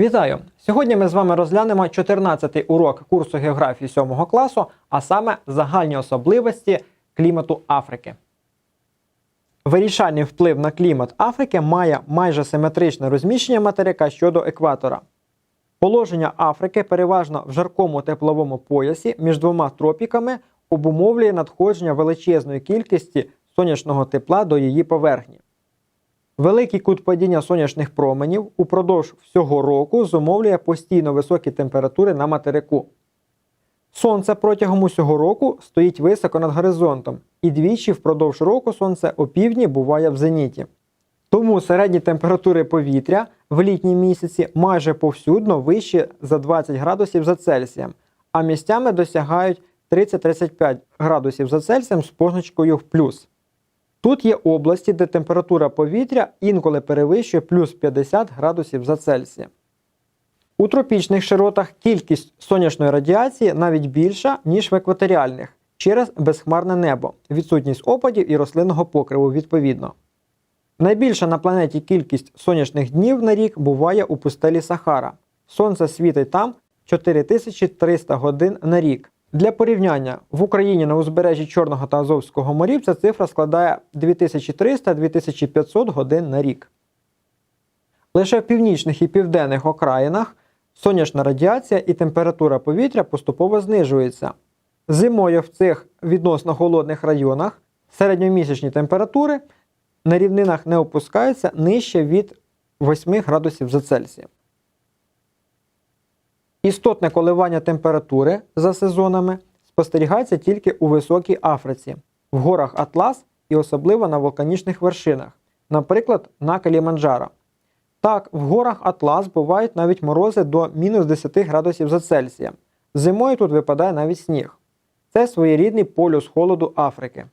Вітаю! Сьогодні ми з вами розглянемо 14-й урок курсу географії 7 класу, а саме загальні особливості клімату Африки. Вирішальний вплив на клімат Африки має майже симетричне розміщення материка щодо екватора. Положення Африки переважно в жаркому тепловому поясі між двома тропіками обумовлює надходження величезної кількості сонячного тепла до її поверхні. Великий кут падіння сонячних променів упродовж всього року зумовлює постійно високі температури на материку. Сонце протягом усього року стоїть високо над горизонтом, і двічі впродовж року сонце опівдні буває в зеніті. Тому середні температури повітря в літні місяці майже повсюдно вищі за 20 градусів за Цельсієм, а місцями досягають 30-35 градусів за Цельсієм з позначкою в плюс. Тут є області, де температура повітря інколи перевищує плюс 50 градусів за Цельсієм. У тропічних широтах кількість сонячної радіації навіть більша, ніж в екваторіальних, через безхмарне небо, відсутність опадів і рослинного покриву відповідно. Найбільша на планеті кількість сонячних днів на рік буває у пустелі Сахара. Сонце світить там 4300 годин на рік. Для порівняння в Україні на узбережжі Чорного та Азовського морів ця цифра складає 2300-2500 годин на рік. Лише в північних і південних окраїнах сонячна радіація і температура повітря поступово знижується. Зимою в цих відносно холодних районах середньомісячні температури на рівнинах не опускаються нижче від 8 градусів за Цельсієм. Істотне коливання температури за сезонами спостерігається тільки у високій Африці, в горах Атлас і особливо на вулканічних вершинах, наприклад, на Каліманджаро. Так, в горах Атлас бувають навіть морози до мінус 10 градусів за Цельсієм. Зимою тут випадає навіть сніг. Це своєрідний полюс холоду Африки.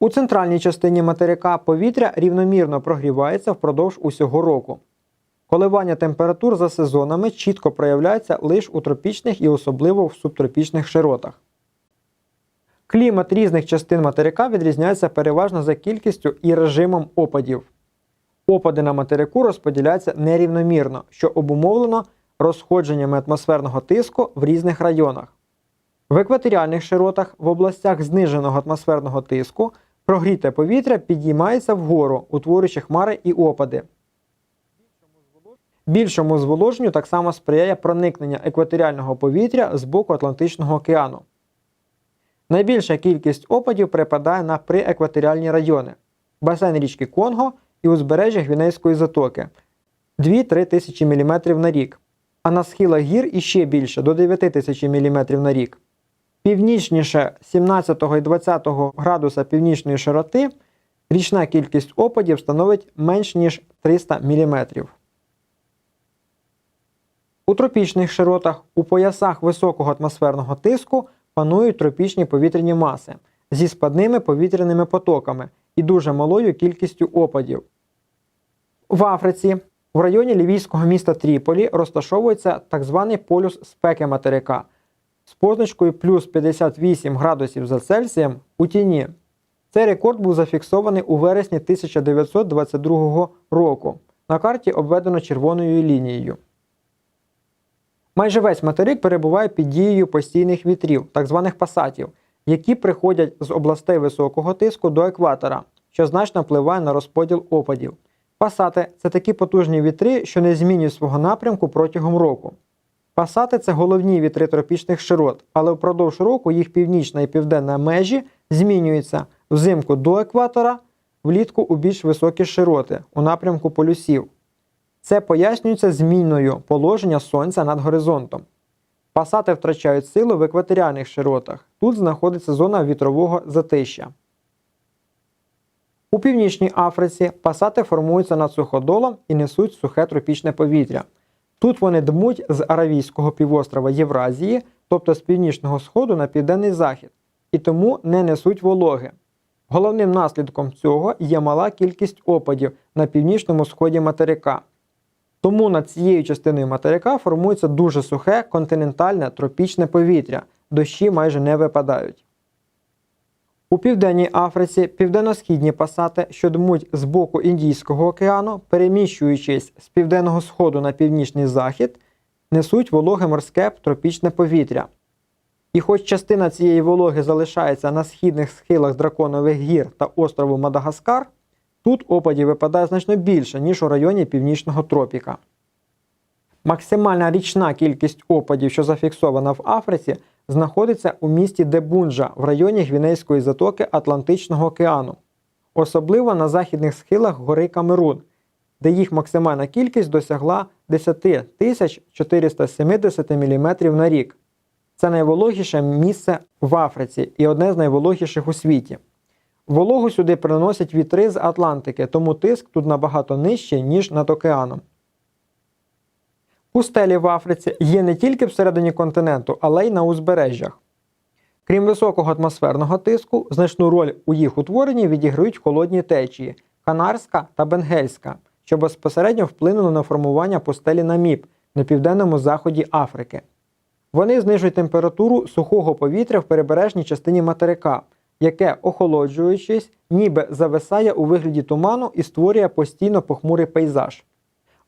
У центральній частині материка повітря рівномірно прогрівається впродовж усього року. Коливання температур за сезонами чітко проявляються лише у тропічних і особливо в субтропічних широтах. Клімат різних частин материка відрізняється переважно за кількістю і режимом опадів. Опади на материку розподіляються нерівномірно, що обумовлено розходженнями атмосферного тиску в різних районах. В екваторіальних широтах в областях зниженого атмосферного тиску прогріте повітря підіймається вгору, утворюючи хмари і опади. Більшому зволоженню так само сприяє проникнення екваторіального повітря з боку Атлантичного океану. Найбільша кількість опадів припадає на приекваторіальні райони, басейн річки Конго і узбережжя Гвінейської затоки 2-3 тисячі мм на рік, а на схилах гір іще більше до 9 тисяч мм на рік. Північніше 17 і 20 градуса північної широти річна кількість опадів становить менш ніж 300 мм. У тропічних широтах у поясах високого атмосферного тиску панують тропічні повітряні маси зі спадними повітряними потоками і дуже малою кількістю опадів. В Африці в районі лівійського міста Тріполі розташовується так званий полюс спеки материка з позначкою плюс 58 градусів за Цельсієм у тіні. Цей рекорд був зафіксований у вересні 1922 року. На карті обведено червоною лінією. Майже весь материк перебуває під дією постійних вітрів, так званих пасатів, які приходять з областей високого тиску до екватора, що значно впливає на розподіл опадів. Пасати це такі потужні вітри, що не змінюють свого напрямку протягом року. Пасати це головні вітри тропічних широт, але впродовж року їх північна і південна межі змінюються взимку до екватора, влітку у більш високі широти у напрямку полюсів. Це пояснюється зміною положення Сонця над горизонтом. Пасати втрачають силу в екваторіальних широтах. Тут знаходиться зона вітрового затища. У північній Африці пасати формуються над суходолом і несуть сухе тропічне повітря. Тут вони дмуть з Аравійського півострова Євразії, тобто з північного сходу на південний захід, і тому не несуть вологи. Головним наслідком цього є мала кількість опадів на північному сході материка. Тому над цією частиною материка формується дуже сухе континентальне тропічне повітря, дощі майже не випадають. У південній Африці південно-східні пасати, що дмуть з боку Індійського океану, переміщуючись з південного сходу на північний захід, несуть вологе морське тропічне повітря. І хоч частина цієї вологи залишається на східних схилах драконових гір та острову Мадагаскар, тут опадів випадає значно більше, ніж у районі північного тропіка. Максимальна річна кількість опадів, що зафіксована в Африці, знаходиться у місті Дебунджа в районі Гвінейської затоки Атлантичного океану, особливо на західних схилах гори Камерун, де їх максимальна кількість досягла 10 470 мм на рік. Це найвологіше місце в Африці і одне з найвологіших у світі. Вологу сюди приносять вітри з Атлантики, тому тиск тут набагато нижчий, ніж над океаном. Пустелі в Африці є не тільки всередині континенту, але й на узбережжях. Крім високого атмосферного тиску, значну роль у їх утворенні відіграють холодні течії Канарська та Бенгельська, що безпосередньо вплинули на формування пустелі Наміб на південному заході Африки. Вони знижують температуру сухого повітря в перебережній частині материка, яке, охолоджуючись, ніби зависає у вигляді туману і створює постійно похмурий пейзаж.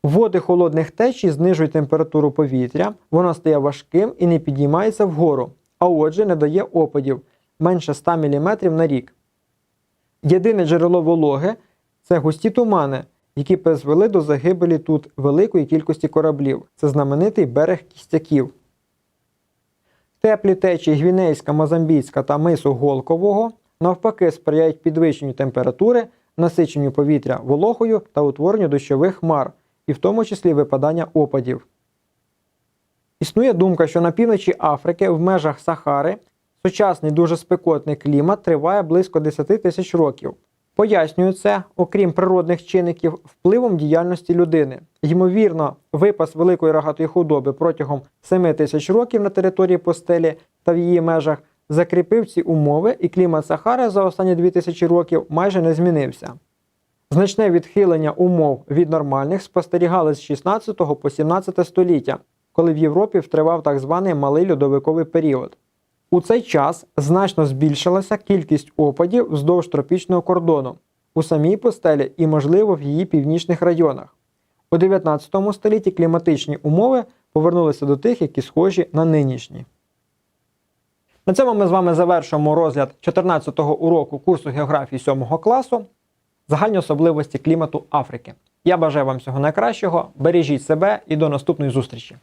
Води холодних течій знижують температуру повітря, воно стає важким і не піднімається вгору, а отже, не дає опадів менше 100 мм на рік. Єдине джерело вологи це густі тумани, які призвели до загибелі тут великої кількості кораблів. Це знаменитий берег кістяків. Теплі течії Гвінейська, Мозамбійська та мису Голкового навпаки сприяють підвищенню температури, насиченню повітря вологою та утворенню дощових хмар, і в тому числі випадання опадів. Існує думка, що на півночі Африки в межах Сахари сучасний дуже спекотний клімат триває близько 10 тисяч років. Пояснюють це, окрім природних чинників, впливом діяльності людини. Ймовірно, випас великої рогатої худоби протягом 7 тисяч років на території постелі та в її межах закріпив ці умови, і клімат Сахари за останні 2000 років майже не змінився. Значне відхилення умов від нормальних спостерігали з 16 по 17 століття, коли в Європі втривав так званий малий льодовиковий період. У цей час значно збільшилася кількість опадів вздовж тропічного кордону у самій постелі і, можливо, в її північних районах. У 19 столітті кліматичні умови повернулися до тих, які схожі на нинішні. На цьому ми з вами завершуємо розгляд 14-го уроку курсу географії 7 класу загальні особливості клімату Африки. Я бажаю вам всього найкращого, бережіть себе і до наступної зустрічі!